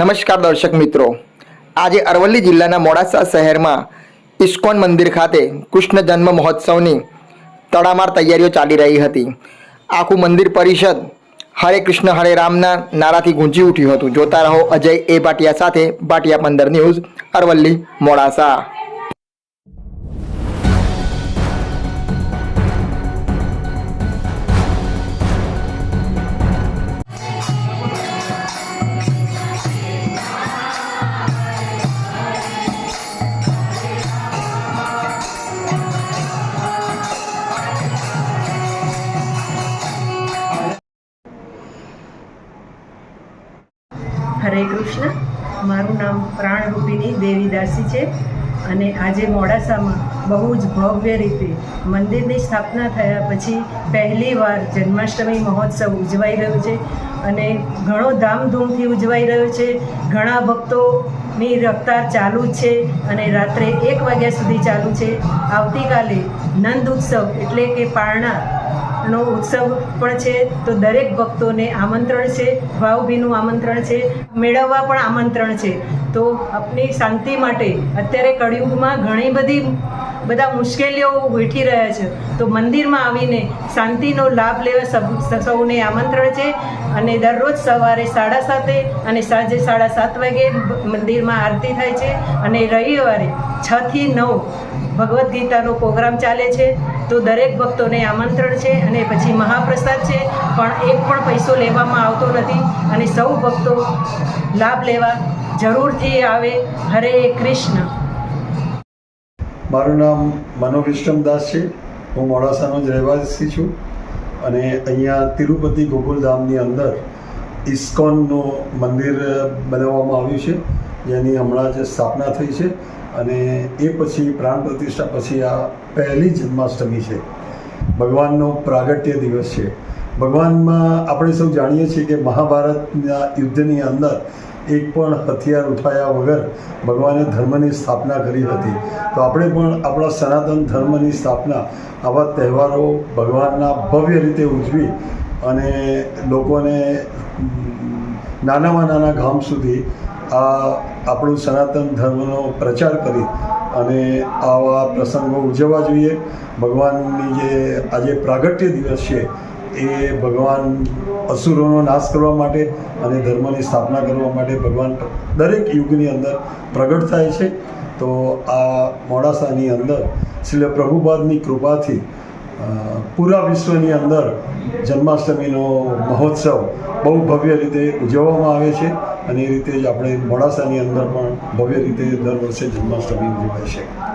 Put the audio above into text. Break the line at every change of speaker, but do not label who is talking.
નમસ્કાર દર્શક મિત્રો. આજે અરવલ્લી જિલ્લાના મોડાસા શહેરમાં ઇસ્કોન મંદિર ખાતે કૃષ્ણ જન્મ મહોત્સવની તડામાર તૈયારીઓ ચાલી રહી હતી. આખું મંદિર પરિષદ હરે કૃષ્ણ, હરે રામના નારાથી ગુંજી ઉઠ્યું હતું. જોતા રહો અજય એ ભાટિયા સાથે ભાટિયા પંદર ન્યૂઝ અરવલ્લી, મોડાસા.
હરે કૃષ્ણ. મારું નામ પ્રાણરૂપિણી દેવીદાસી છે અને આજે મોડાસામાં બહુ જ ભવ્ય રીતે મંદિરની સ્થાપના થયા પછી પહેલીવાર જન્માષ્ટમી મહોત્સવ ઉજવાઈ રહ્યો છે અને ઘણો ધામધૂમથી ઉજવાઈ રહ્યો છે. ઘણા ભક્તોની રફતાર ચાલુ છે અને રાત્રે એક વાગ્યા સુધી ચાલુ છે. આવતીકાલે નંદ ઉત્સવ એટલે કે પારણા નો ઉત્સવ પણ છે. તો દરેક ભક્તોને આમંત્રણ છે. ભાવભીનું આમંત્રણ છે. મેળવવા પણ આમંત્રણ છે. તો આપની શાંતિ માટે અત્યારે કળિયુગમાં ઘણી બધી બધા મુશ્કેલીઓ વેઠી રહ્યા છે. તો મંદિરમાં આવીને શાંતિનો લાભ લેવા સૌને આમંત્રણ છે. અને દરરોજ સવારે સાડા સાતે અને સાંજે સાડા સાત વાગે મંદિરમાં આરતી થાય છે. અને રવિવારે છથી નવ ભગવદ્ ગીતાનો પ્રોગ્રામ ચાલે છે. તો દરેક ભક્તોને આમંત્રણ છે અને પછી મહાપ્રસાદ છે. પણ એક પણ પૈસો લેવામાં આવતો નથી અને સૌ ભક્તો લાભ લેવા જરૂરથી આવે. હરે કૃષ્ણ.
મારું નામ મનોવિષ્ણમ દાસ છે. હું મોડાસાનો જ રહેવાસી છું. અને અહીંયા તિરુપતિ ગોકુલધામની અંદર ઇસ્કોનનું મંદિર બનાવવામાં આવ્યું છે. જેની હમણાં જ સ્થાપના થઈ છે. અને એ પછી પ્રાણ પ્રતિષ્ઠા પછી આ પહેલી જન્માષ્ટમી છે. ભગવાનનો પ્રાગટ્ય દિવસ છે. ભગવાનમાં આપણે સૌ જાણીએ છીએ કે મહાભારતના યુદ્ધની અંદર એક પણ હથિયાર ઉઠાયા વગર ભગવાને ધર્મની સ્થાપના કરી હતી. તો આપણે પણ આપણા સનાતન ધર્મની સ્થાપના આવા તહેવારો ભગવાનના ભવ્ય રીતે ઉજવી અને લોકોને નાનામાં નાના ગામ સુધી આ આપણું સનાતન ધર્મનો પ્રચાર કરી અને આવા પ્રસંગો ઉજવવા જોઈએ. ભગવાનની જે આજે પ્રાગટ્ય દિવસ છે એ ભગવાન અસુરોનો નાશ કરવા માટે અને ધર્મની સ્થાપના કરવા માટે ભગવાન દરેક યુગની અંદર પ્રગટ થાય છે. તો આ મોડાસાની અંદર શ્રી પ્રભુપાદની કૃપાથી પૂરા વિશ્વની અંદર જન્માષ્ટમીનો મહોત્સવ બહુ ભવ્ય રીતે ઉજવવામાં આવે છે અને એ રીતે જ આપણે મોડાસાની અંદર પણ ભવ્ય રીતે દર વર્ષે જન્માષ્ટમી ઉજવાય છે.